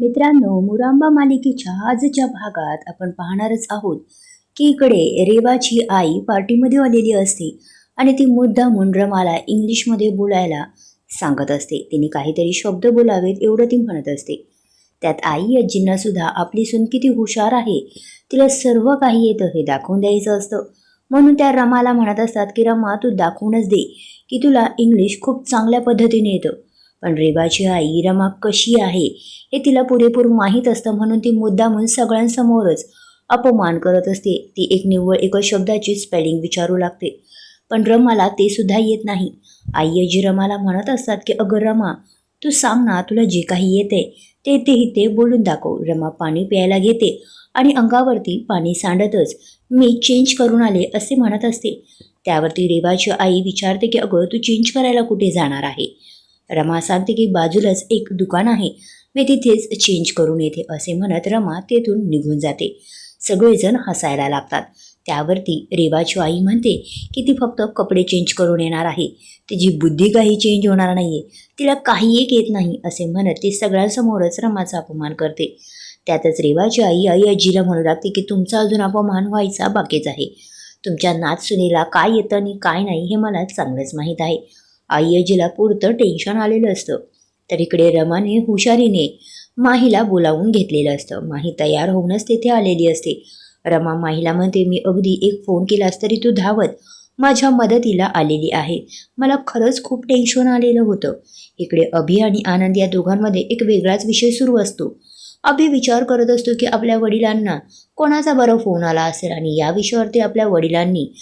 मित्रांनो मुरांबा मालिकेच्या आजच्या भागात आपण पाहणारच आहोत की इकडे रेवाची आई पार्टीमध्ये आलेली असते आणि ती मुद्दा रमाला इंग्लिशमध्ये बोलायला सांगत असते. तिने काहीतरी शब्द बोलावेत एवढं ती म्हणत असते. त्यात आई आजींना सुद्धा आपली सून किती हुशार आहे तिला सर्व काही येतं हे दाखवून द्यायचं असतं. म्हणून त्या रमाला म्हणत असतात की रमा तू दाखवूनच दे की तुला इंग्लिश खूप चांगल्या पद्धतीने येतं. पण रेबाची आई रमा कशी आहे हे तिला पुरेपूर माहीत असतं म्हणून ती मुद्दामून सगळ्यांसमोरच अपमान करत असते. ती एक निव्वळ एकच शब्दाची स्पेलिंग विचारू लागते. पण रमाला ते सुद्धा येत नाही. आई जी रमाला म्हणत असतात की अगं रमा तू सांग ना तुला जे काही येते ते तेही ते बोलून दाखव. रमा पाणी प्यायला घेते आणि अंगावरती पाणी सांडतच मी चेंज करून आले असे म्हणत असते. त्यावरती रेवाची आई विचारते की अगं तू चेंज करायला कुठे जाणार आहे? रमा सांगते की बाजूलाच एक दुकान आहे. मी तिथेच चेंज करून येते असे म्हणत रमा तेथून निघून जाते. सगळेजण हसायला लागतात. त्यावरती रेवाची आई म्हणते की ती फक्त कपडे चेंज करून येणार आहे. तिची बुद्धी काही चेंज होणार नाहीये. तिला काही एक येत नाही असे म्हणत ती सगळ्यांसमोरच रमाचा अपमान करते. त्यातच रेवाची आई आई आजीला म्हणू लागते की तुमचा अजून अपमान व्हायचा बाकीच आहे. तुमच्या नाच सुनेला काय येतं आणि काय नाही हे मला चांगलंच माहीत आहे. आई आजीला पुरतं टेन्शन आलेलं असतं. तर इकडे रमाने हुशारीने माहीला बोलावून घेतलेलं असतं. माही तयार होऊनच तेथे आलेली असते. रमा माहीला म्हणते मी अगदी एक फोन केलास तरी तू धावत. माझ्या मदतीला आलेली आहे. मला खरंच खूप टेन्शन आलेलं होतं. इकडे अभि आणि आनंद या दोघांमध्ये एक वेगळाच विषय सुरू असतो. अभि विचार करत असतो की आपल्या वडिलांना कोणाचा बरं फोन आला असेल आणि या विषयावरती आपल्या वडिलांनी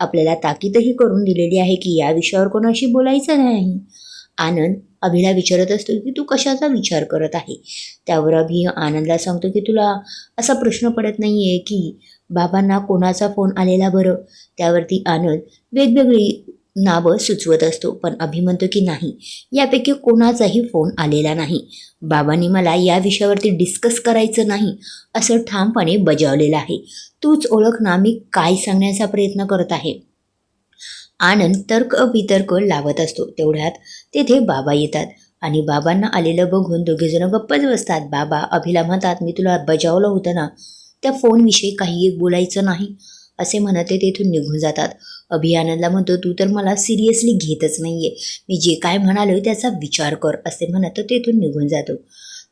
आपल्याला ताकीदही करून दिलेली आहे की या विषयावर कोणाशी बोलायचं नाही. आनंद अभिला विचारत असतो की तू कशाचा विचार करत आहे? त्यावर अभि आनंदला सांगतो की तुला असा प्रश्न पडत नाही आहे की बाबांना कोणाचा फोन आलेला बरं? त्यावरती आनंद वेगवेगळी नावं सुचवत असतो पण अभि म्हणतो की नाही यापैकी कोणाचाही फोन आलेला नाही. बाबांनी मला या विषयावरती डिस्कस करायचं नाही असं ठामपणे बजावलेलं आहे. तूच ओळख ना मी काय सांगण्याचा प्रयत्न करत आहे? आनंद तर्क वितर्क लावत असतो. तेवढ्यात तेथे बाबा येतात आणि बाबांना आलेलं बघून दोघेजण गप्पच बसतात. बाबा अभिला म्हणतात मी तुला बजावलं होतं ना त्या फोनविषयी काही एक बोलायचं नाही. असे म्हणत ते तेथून निघून जातात. अभियानाला म्हणतो तू तर मला सिरियसली घेतच नाहीये. मी जे काय म्हणालो त्याचा विचार कर असे म्हणत तो तेथून निघून जातो.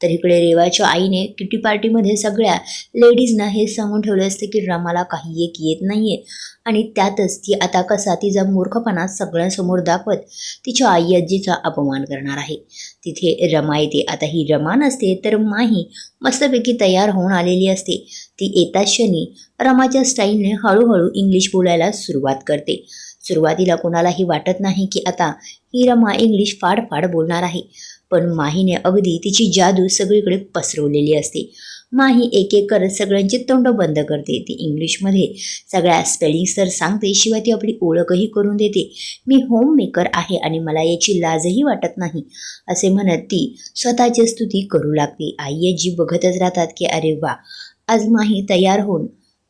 तर इकडे रेवाच्या आईने किटी पार्टीमध्ये सगळ्या लेडीजना हे सांगून ठेवलं असतं की रमाला काही एक येत नाहीये. आणि त्यातच ती आता कसा तिचा मूर्खपणा सगळ्यांसमोर दाखवत तिच्या आई आजीचा अपमान करणार आहे. तिथे रमा येते. आता ही रमा नसते तर माही मस्तपैकी तयार होऊन आलेली असते. ती येताच क्षणी रमाच्या स्टाईलने हळूहळू इंग्लिश बोलायला सुरुवात करते. सुरुवातीला कोणालाही वाटत नाही की आता ही रमा इंग्लिश फाड फाड बोलणार आहे. पण माहीने अगदी तिची जादू सगळीकडे पसरवलेली असते. माही एक एक करत सगळ्यांची तोंड बंद करते. ती इंग्लिशमध्ये सगळ्या स्पेलिंग्स तर सांगते शिवाय ती आपली ओळखही करून देते. मी होम मेकर आहे आणि मला याची लाजही वाटत नाही असे म्हणत ती स्वतःची स्तुती करू लागते. आई जी बघतच राहतात की अरे वा आज माही तयार होऊन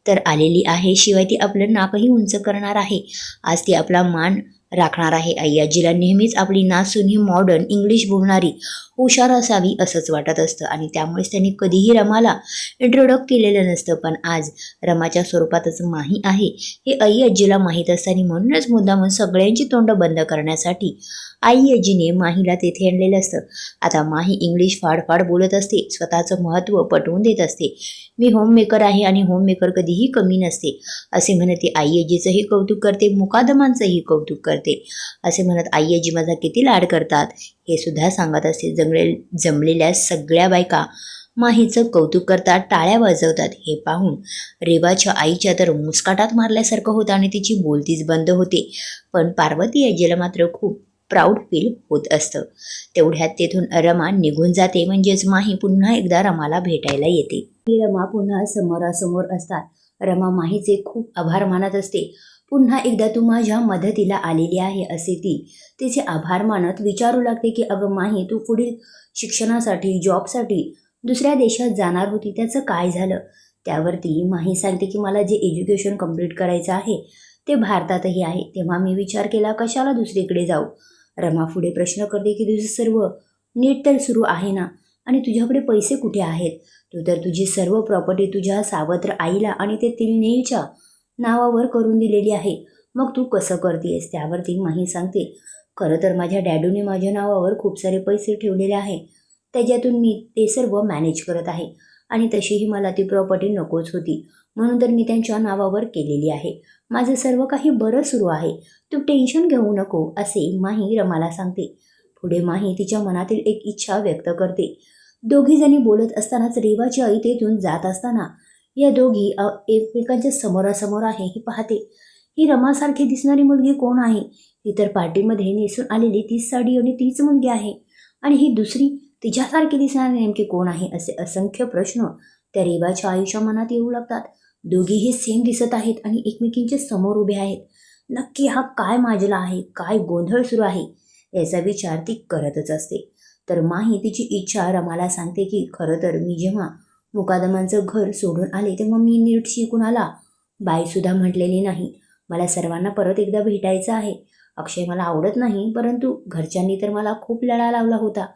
तर आलेली आहे. शिवाय ती आपलं नाकही उंच करणार आहे. आज ती आपला मान राखणार आहे. अय्याजीला नेहमीच आपली नासून ही मॉडर्न इंग्लिश बोलणारी हुशार असावी असंच वाटत असतं आणि त्यामुळेच त्यांनी कधीही रमाला इंट्रोडक्ट केलेलं नसतं. पण आज रमाच्या स्वरूपातच माही आहे. हे आई आजीला माहीत असताना म्हणूनच मुद्दामून सगळ्यांची तोंड बंद करण्यासाठी आई आजीने माहीला तेथे आणलेलं असतं. आता माही इंग्लिश फाडफाड बोलत असते. स्वतःचं महत्त्व पटवून देत असते. मी होममेकर आहे आणि होममेकर कधीही कमी नसते. असे म्हणत ती आई आजीचंही कौतुक करते. मुकादमांचंही कौतुक करते. असे म्हणत आई आजी माझा किती लाड करतात. हे सुद्धा सांगत असते. जमले जमलेल्या सगळ्या बायका माहीचं कौतुक करतात टाळ्या वाजवतात. हे पाहून रेवाच्या आईच्या तर मुस्काटात मारल्यासारखं होतं आणि तिची बोलतीच बंद होते. पण पार्वती आजीला मात्र खूप प्राऊड फील होत असतं. तेवढ्यात तेथून रमा निघून जाते. म्हणजेच माही पुन्हा एकदा रमाला भेटायला येते. ही रमा पुन्हा समोरासमोर असतात. रमा माहीचे खूप आभार मानत असते. पुन्हा एकदा तू माझ्या मदतीला आलेली आहे असे ती तिचे आभार मानत विचारू लागते की अगं माही तू पुढील शिक्षणासाठी जॉबसाठी दुसऱ्या देशात जाणार होती त्याचं काय झालं? त्यावरती माही सांगते की मला जे एज्युकेशन कंप्लीट करायचं आहे ते भारतातही आहे. तेव्हा मी विचार केला कशाला दुसरीकडे जाऊ? रमा पुढे प्रश्न करते की तुझं सर्व नीट तर सुरू आहे ना? आणि तुझ्याकडे पैसे कुठे आहेत? तू तर तुझी सर्व प्रॉपर्टी तुझ्या सावत्र आईला आणि ते तिलनेच्या नावावर करून दिलेली आहे. मग तू कसं करतेस त्यावरती माही सांगते. खरं तर माझ्या डॅडूने माझ्या नावावर खूप सारे पैसे ठेवलेले आहे. त्याच्यातून मी ते सर्व मॅनेज करत आहे. आणि तशीही मला ती प्रॉपर्टी नकोच होती. म्हणून तर मी त्यांच्या नावावर केलेली आहे. माझं सर्व काही बरं सुरू आहे. तू टेन्शन घेऊ नको असे माही रमाला सांगते. पुढे माही तिच्या मनातील एक इच्छा व्यक्त करते. दोघीजणी बोलत असतानाच रेवाची आई तेथून जात असताना या दोघी अ, एकमेकांच्या समोरासमोर आहे ही पाहते. ही रमासारखी दिसणारी मुलगी कोण आहे? ही तर पार्टीमध्ये नेसून आलेली तीच साडी आणि तीच मुलगी आहे. आणि ही दुसरी तिच्यासारखी दिसणारी नेमकी कोण आहे असे असंख्य प्रश्न त्या रेवाच्या आयुष्या मनात येऊ लागतात. दोघीही सेम दिसत आहेत आणि एकमेकींच्या समोर उभे आहेत. नक्की हा काय माजला आहे? काय गोंधळ सुरू आहे? याचा विचार ती करतच असते. तर माही तिची इच्छा रमाला सांगते की खरं तर मी जेव्हा मुकादमांचं घर सोडून आले तेव्हा मी नीट शिकून आला. बाईसुद्धा म्हटलेली नाही. मला सर्वांना परत एकदा भेटायचं आहे. अक्षय मला आवडत नाही परंतु घरच्यांनी तर मला खूप लढा लावला होता.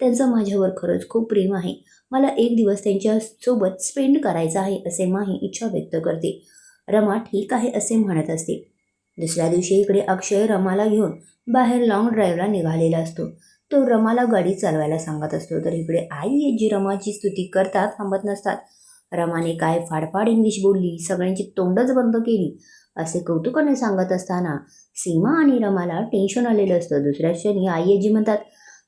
त्यांचं माझ्यावर खरंच खूप प्रेम आहे. मला एक दिवस त्यांच्यासोबत स्पेंड करायचा आहे असे माही इच्छा व्यक्त करते. रमा ठीक आहे असे म्हणत असते. दुसऱ्या दिवशी इकडे अक्षय रमाला घेऊन बाहेर लॉंग ड्राईव्हला निघालेला असतो. तो रमाला गाडी चालवायला सांगत असतो. तर इकडे आई जी रमाची स्तुती करतात थांबत नसतात. रमाने काय फाडफाड इंग्लिश बोलली सगळ्यांची तोंडच बंद केली असे कौतुकाने सांगत असताना सीमा आणि रमाला टेन्शन आलेलं असतं. दुसऱ्या क्षणी आई आजी म्हणतात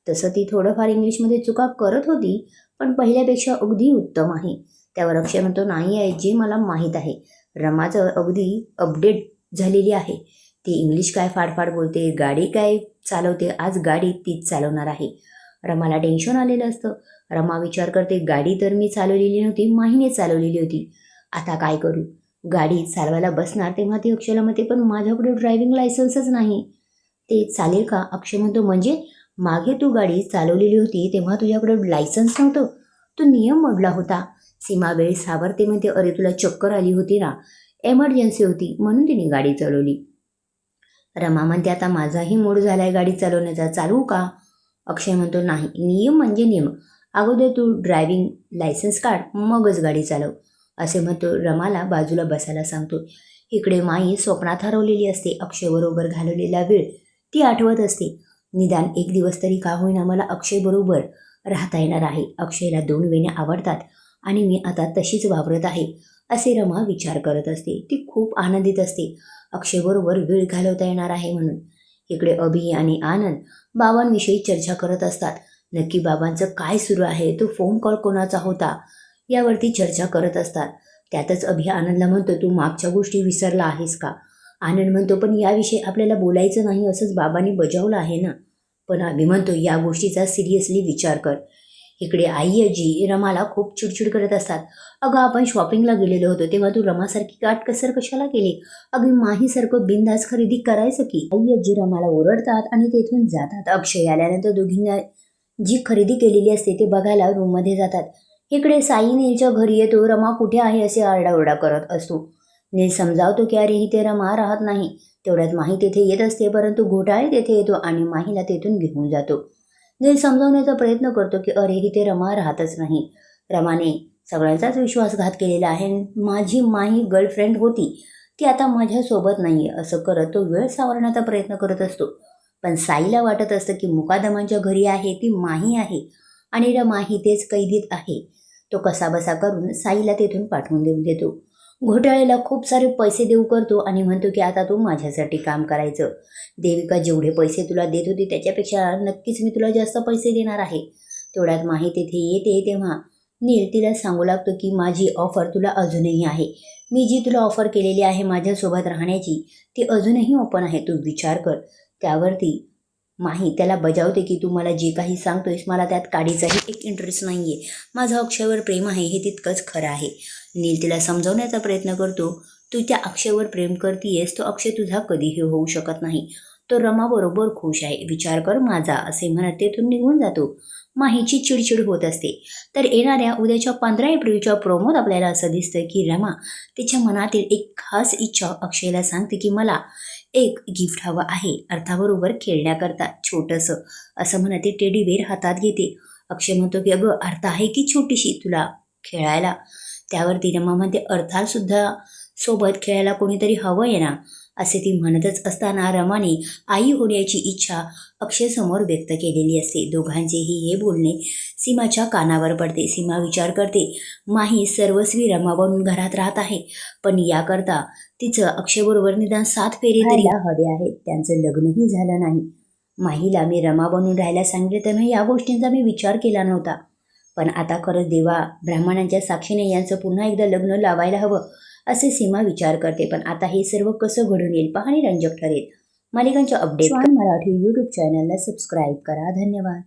तसं ती थोडंफार इंग्लिशमध्ये चुका करत होती पण पहिल्यापेक्षा अगदी उत्तम आहे. त्यावर अक्षय म्हणतो नाही आजी मला माहीत आहे. रमाचं अगदी अपडेट झालेली आहे. ती इंग्लिश काय फाडफाड बोलते गाडी काय चालवते आज गाडी तीच चालवणार आहे. रमाला टेन्शन आलेलं असतं. रमा विचार करते गाडी तर मी चालवलेली नव्हती माहीने चालवलेली होती. आता काय करू? गाडी चालवायला बसणार तेव्हा ती अक्षयला म्हणते पण माझ्याकडे ड्रायव्हिंग लायसन्सच नाही. ते चालेल का? अक्षय म्हणतो म्हणजे? मागे तू गाडी चालवलेली होती तेव्हा तुझ्याकडे लायसन्स नव्हतं? तू नियम मोडला होता. सीमा वेळ सावरते म्हणते अरे तुला चक्कर आली होती ना. एमर्जन्सी होती म्हणून तिने गाडी चालवली. रमा म्हणते आता माझाही मूड झाला आहे गाडी चालवण्याचा. चालवू का? अक्षय म्हणतो नाही नियम म्हणजे नियम. अगोदर तू ड्रायव्हिंग लायसन्स काढ मगच गाडी चालव. असे म्हणतो रमाला बाजूला बसायला सांगतो इकडे माई स्वप्नात हरवलेली असते. अक्षयबरोबर घालवलेला वेळ ती आठवत असते. निदान एक दिवस तरी का होईना मला अक्षयबरोबर राहता येणार आहे. अक्षयला दोन वेण्या आवडतात आणि मी आता तशीच वावरत आहे. असे रमा विचार करत असते. ती खूप आनंदित असते. अक्षयबरोबर वेळ घालवता येणार आहे म्हणून. इकडे अभि आणि आनंद बाबांविषयी चर्चा करत असतात. नक्की बाबांचं काय सुरू आहे? तो फोन कॉल कोणाचा होता? यावरती चर्चा करत असतात. त्यातच अभि आनंदला म्हणतो तू मागच्या गोष्टी विसरला आहेस का? आनंद म्हणतो पण याविषयी आपल्याला बोलायचं नाही असंच बाबांनी बजावलं आहे ना? पण अभि म्हणतो या गोष्टीचा सिरियसली विचार कर. इकडे आई आजी रमाला खूप चिडचिड करत असतात. अगं आपण शॉपिंगला गेलेलो होतो तेव्हा तू रमासारखी काटकसर कशाला केली? अगदी माहीसारखं बिंदास खरेदी करायचं की? आई आजी रमाला ओरडतात आणि तेथून जातात. अक्षय आल्यानंतर दोघींना जी खरेदी केलेली असते ते बघायला रूममध्ये जातात. इकडे साई नीलच्या घरी येतो. रमा कुठे आहे असे आरडाओरडा करत असतो. नील समजावतो की अरे इथे रमा राहत नाही. तेवढ्यात माही तेथे येत असते परंतु घोटाळे तेथे येतो आणि माहीला तेथून घेऊन जातो. नील समजावण्याचा प्रयत्न करतो की अरे इथे रमा राहतच नाही. रमाने सगळ्यांचाच विश्वासघात केलेला आहे. माझी माही गर्लफ्रेंड होती. ती आता माझ्यासोबत नाही आहे असं करत तो वेळ सावरण्याचा प्रयत्न करत असतो. पण साईला वाटत असतं की मुकादमांच्या घरी आहे ती माही आहे आणि रमा ही तेच कैदीत आहे. तो कसाबसा करून साईला तेथून पाठवून देऊन देतो. घोटाळ्याला खूप सारे पैसे देऊ करतो आणि म्हणतो की आता तू माझ्यासाठी काम करायचं. देविका जेवढे पैसे तुला देत होती त्याच्यापेक्षा नक्कीच मी तुला जास्त पैसे देणार आहे. तेवढ्यात माही तेथे येते तेव्हा नील तिला सांगू लागतो की माझी ऑफर तुला अजूनही आहे. मी जी तुला ऑफर केलेली आहे माझ्यासोबत राहण्याची ती अजूनही ओपन आहे. तू विचार कर. त्यावरती माही त्याला बजावते की तू मला जे काही सांगतोयस मला त्यात काडीचाही एक इंटरेस्ट नाही आहे माझं अक्षयवर प्रेम आहे हे तितकंच खरं आहे. नील तिला समजावण्याचा प्रयत्न करतो. तू त्या अक्षयवर प्रेम करतीयस तो अक्षय तुझा कधीही होऊ शकत नाही. तो रमाबरोबर खुश आहे. विचार कर माझा असे म्हणत तेथून निघून जातो. माहीची चिडचिड होत असते. तर येणाऱ्या उद्याच्या पंधरा एप्रिलच्या प्रोमोत आपल्याला असं दिसतं की रमा तिच्या मनातील एक खास इच्छा अक्षयला सांगते की मला एक गिफ्ट हवं आहे. अर्थाबरोबर खेळण्याकरता छोटंसं असं म्हणत ती टेडी बेर हातात घेते. अक्षय म्हणतो की अगं अर्थ आहे की छोटीशी तुला खेळायला. त्यावरती रमा म्हणते अर्थात सुद्धा सोबत खेळायला कोणीतरी हवं आहे ना? असे ती म्हणतच असताना रमाने आई होण्याची इच्छा अक्षयसमोर व्यक्त केलेली असते. दोघांचेही हे बोलणे सीमाच्या कानावर पडते. सीमा विचार करते माही सर्वस्वी रमा बनून घरात राहत आहे. पण याकरता तिचं अक्षयबरोबर निदान सात फेरे तरी हवे आहेत. त्यांचं लग्नही झालं नाही. माहीला मी रमा बनून राहायला सांगितले तेव्हा या गोष्टींचा मी विचार केला नव्हता. पण आता खरंच देवा ब्राह्मणांच्या साक्षीने यांचं पुन्हा एकदा लग्न लावायला हवं असे सीमा विचार करते. पण आता हे सर्व कसं घडून येईल पाहणे रंजक ठरेल. मालिकांच्या अपडेट मराठी यूट्यूब चॅनलला सबस्क्राईब करा. धन्यवाद.